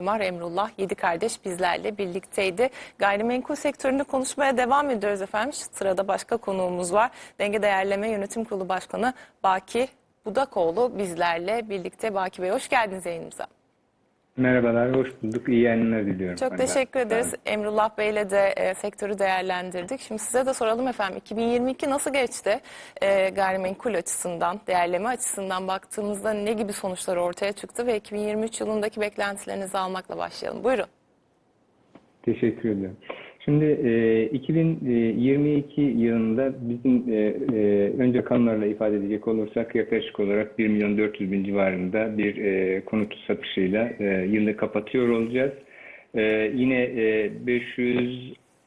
Mimar Emrullah Yedi Kardeş bizlerle birlikteydi. Gayrimenkul sektöründe konuşmaya devam ediyoruz efendim. Sırada başka konuğumuz var. Denge Değerleme Yönetim Kurulu Başkanı Baki Budakoğlu bizlerle birlikte. Baki Bey hoş geldiniz yayınımıza. Merhabalar, hoş bulduk. İyi yayınlar diliyorum. Çok Ben de. teşekkür ederiz. Emrullah Bey'le de e, sektörü değerlendirdik. Şimdi size de soralım efendim. 2022 nasıl geçti? E, gayrimenkul açısından, değerleme açısından baktığımızda ne gibi sonuçlar ortaya çıktı ve 2023 yılındaki beklentilerinizi almakla başlayalım. Buyurun. Teşekkür ediyorum. Şimdi e, 2022 yılında bizim e, e, önce kanunlarla ifade edecek olursak yaklaşık olarak 1 milyon 400 bin civarında bir e, konut satışıyla e, yılı kapatıyor olacağız. E, yine e,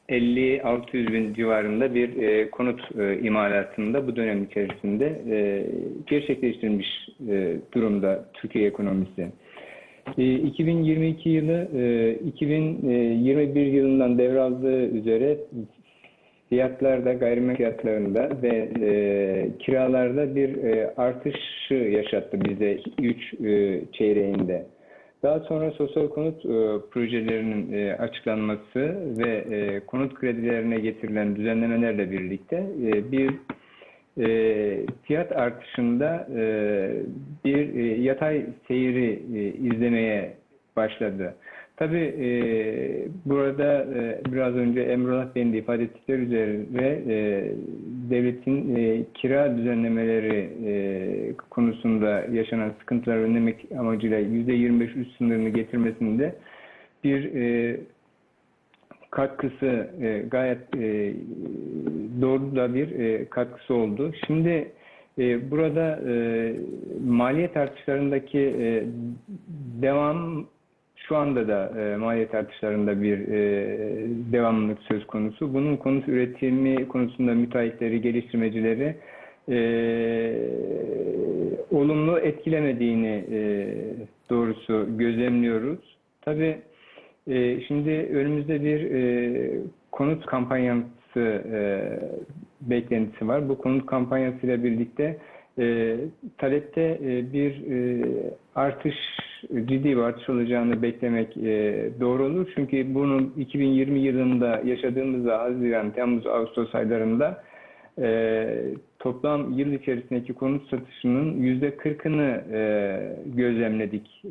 550-600 bin civarında bir e, konut e, imalatında bu dönem içerisinde e, gerçekleştirilmiş e, durumda Türkiye ekonomisi. E, 2022 yılı e, 2021 yılından devraldığı üzere fiyatlarda, gayrimenkul fiyatlarında ve e, kiralarda bir e, artışı yaşattı bize 3 e, çeyreğinde. Daha sonra sosyal konut e, projelerinin e, açıklanması ve e, konut kredilerine getirilen düzenlemelerle birlikte e, bir e, fiyat artışında e, bir e, yatay seyri e, izlemeye başladı. Tabii e, burada e, biraz önce Emrullah Bey'in de ifade ettikleri üzere e, devletin e, kira düzenlemeleri e, konusunda yaşanan sıkıntıları önlemek amacıyla %25 üst sınırını getirmesinde bir e, katkısı e, gayet e, doğru da bir e, katkısı oldu. Şimdi e, burada e, maliyet artışlarındaki e, devam şu anda da e, maliyet artışlarında bir e, devamlılık söz konusu. Bunun konut üretimi konusunda müteahhitleri, geliştirmecileri e, olumlu etkilemediğini e, doğrusu gözlemliyoruz. Tabii e, şimdi önümüzde bir e, konut kampanyası e, beklentisi var. Bu konut kampanyasıyla birlikte e, talepte bir artış, ciddi bir artış olacağını beklemek doğru olur. Çünkü bunun 2020 yılında yaşadığımızda Haziran, Temmuz, Ağustos aylarında toplam yıl içerisindeki konut satışının yüzde 40'ını e, gözlemledik.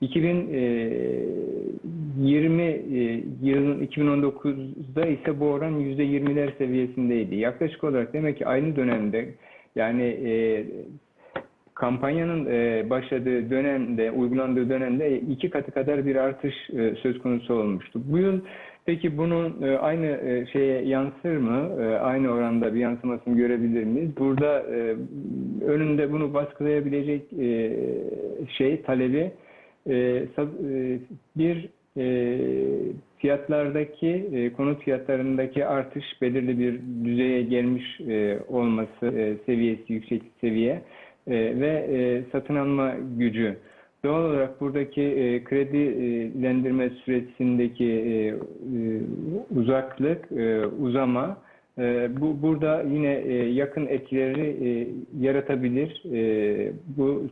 2020 e, yılın 2019'da ise bu oran %20'ler seviyesindeydi. Yaklaşık olarak demek ki aynı dönemde yani e, kampanyanın e, başladığı dönemde, uygulandığı dönemde iki katı kadar bir artış e, söz konusu olmuştu. Bu yıl peki bunun e, aynı e, şeye yansır mı? E, aynı oranda bir yansımasını görebilir miyiz? Burada e, önünde bunu baskılayabilecek e, şey, talebi bir e, fiyatlardaki e, konut fiyatlarındaki artış belirli bir düzeye gelmiş e, olması e, seviyesi yüksek seviye e, ve e, satın alma gücü. Doğal olarak buradaki e, kredilendirme süresindeki e, e, uzaklık, e, uzama e, bu burada yine e, yakın etkileri e, yaratabilir. E, bu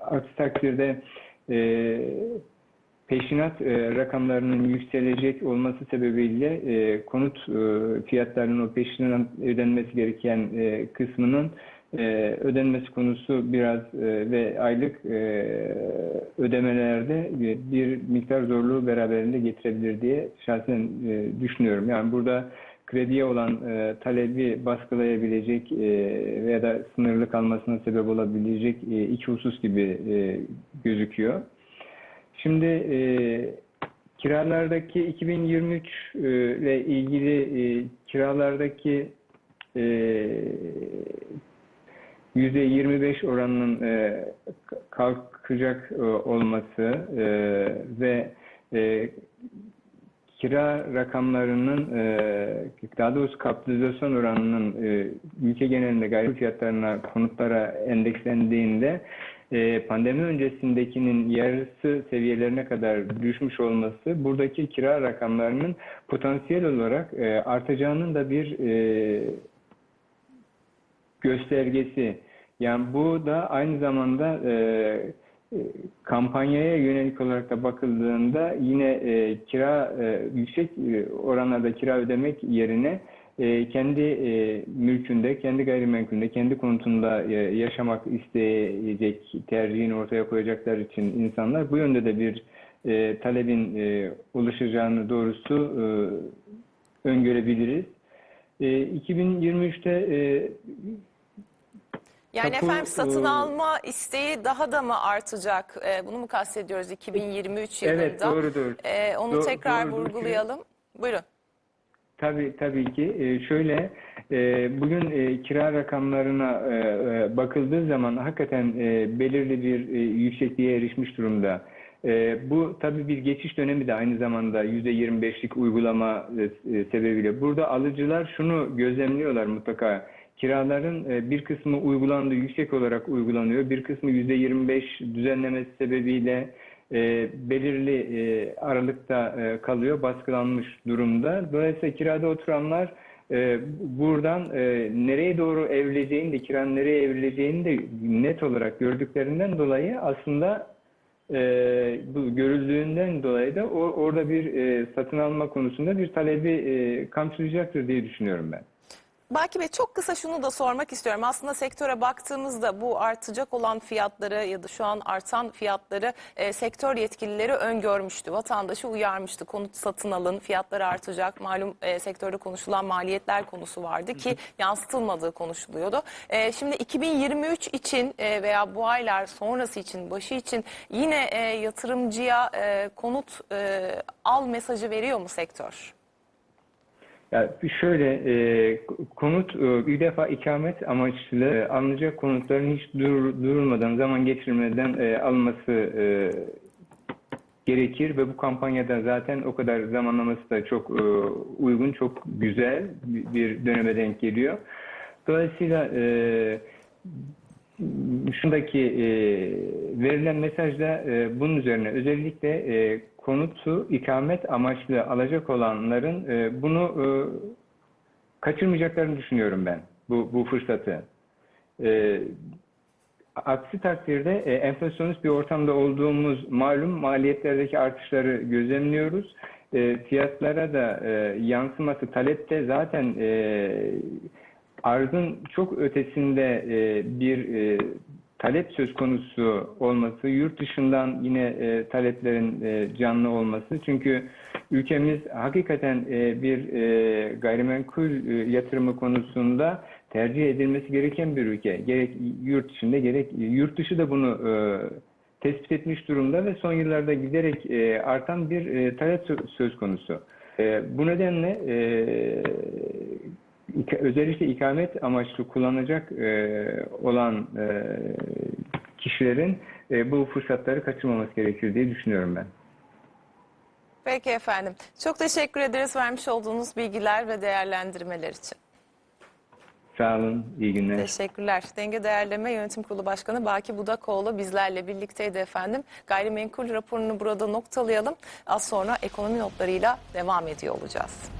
aksi takdirde e, peşinat e, rakamlarının yükselecek olması sebebiyle e, konut e, fiyatlarının o peşinat ödenmesi gereken e, kısmının e, ödenmesi konusu biraz e, ve aylık e, ödemelerde bir- bir miktar zorluğu beraberinde getirebilir diye şahsen e, düşünüyorum. Yani burada krediye olan e, talebi baskılayabilecek e, veya da sınırlı kalmasına sebep olabilecek e, iki husus gibi e, gözüküyor. Şimdi e, kiralardaki 2023 e, ile ilgili e, kiralardaki e, %25 oranının e, kalkacak e, olması e, ve e, kira rakamlarının e, daha doğrusu kapitalizasyon oranının e, ülke genelinde gayri fiyatlarına konutlara endekslendiğinde e, pandemi öncesindekinin yarısı seviyelerine kadar düşmüş olması buradaki kira rakamlarının potansiyel olarak e, artacağının da bir e, göstergesi. Yani bu da aynı zamanda e, kampanyaya yönelik olarak da bakıldığında yine e, kira e, yüksek e, oranlarda kira ödemek yerine e, kendi e, mülkünde, kendi gayrimenkulünde, kendi konutunda e, yaşamak isteyecek tercihini ortaya koyacaklar için insanlar bu yönde de bir e, talebin e, oluşacağını doğrusu e, öngörebiliriz. E, 2023'te e, Yani Tapu, efendim satın e, alma isteği daha da mı artacak? E, bunu mu kastediyoruz 2023 yılında? Evet doğrudur. E, onu Do- tekrar doğrudur. vurgulayalım. Buyurun. Tabii tabii ki. Ee, şöyle e, bugün e, kira rakamlarına e, e, bakıldığı zaman hakikaten e, belirli bir e, yüksekliğe erişmiş durumda. E, bu tabii bir geçiş dönemi de aynı zamanda %25'lik uygulama e, e, sebebiyle. Burada alıcılar şunu gözlemliyorlar mutlaka. Kiraların e, bir kısmı uygulandı, yüksek olarak uygulanıyor. Bir kısmı %25 düzenlemesi sebebiyle e, belirli e, aralıkta kalıyor, baskılanmış durumda. Dolayısıyla kirada oturanlar buradan nereye doğru evrileceğini de, kiranın nereye evrileceğini de net olarak gördüklerinden dolayı aslında bu görüldüğünden dolayı da orada bir satın alma konusunda bir talebi kamçılayacaktır diye düşünüyorum ben. Baki Bey çok kısa şunu da sormak istiyorum. Aslında sektöre baktığımızda bu artacak olan fiyatları ya da şu an artan fiyatları e, sektör yetkilileri öngörmüştü. Vatandaşı uyarmıştı. Konut satın alın, fiyatları artacak. Malum e, sektörde konuşulan maliyetler konusu vardı ki yansıtılmadığı konuşuluyordu. E, şimdi 2023 için e, veya bu aylar sonrası için, başı için yine e, yatırımcıya e, konut e, al mesajı veriyor mu sektör? Ya şöyle e, konut e, bir defa ikamet amaçlı e, alınacak konutların hiç dur, durulmadan zaman geçirmeden e, alınması e, gerekir ve bu kampanyada zaten o kadar zamanlaması da çok e, uygun, çok güzel bir döneme denk geliyor. Dolayısıyla e, şundaki e, verilen mesajda e, bunun üzerine özellikle e, konutu ikamet amaçlı alacak olanların e, bunu e, kaçırmayacaklarını düşünüyorum ben bu bu fırsatı. E, aksi takdirde e, enflasyonist bir ortamda olduğumuz malum maliyetlerdeki artışları gözlemliyoruz. E, fiyatlara da e, yansıması talepte zaten e, arzın çok ötesinde e, bir e, talep söz konusu olması, yurt dışından yine e, taleplerin e, canlı olması. Çünkü ülkemiz hakikaten e, bir e, gayrimenkul e, yatırımı konusunda tercih edilmesi gereken bir ülke. Gerek yurt içinde gerek yurt dışı da bunu e, tespit etmiş durumda ve son yıllarda giderek e, artan bir e, talep sö- söz konusu. E, bu nedenle e, özellikle ikamet amaçlı kullanacak e, olan e, kişilerin e, bu fırsatları kaçırmaması gerekir diye düşünüyorum ben. Peki efendim. Çok teşekkür ederiz vermiş olduğunuz bilgiler ve değerlendirmeler için. Sağ olun, iyi günler. Teşekkürler. Denge Değerleme Yönetim Kurulu Başkanı Baki Budakoğlu bizlerle birlikteydi efendim. Gayrimenkul raporunu burada noktalayalım. Az sonra ekonomi notlarıyla devam ediyor olacağız.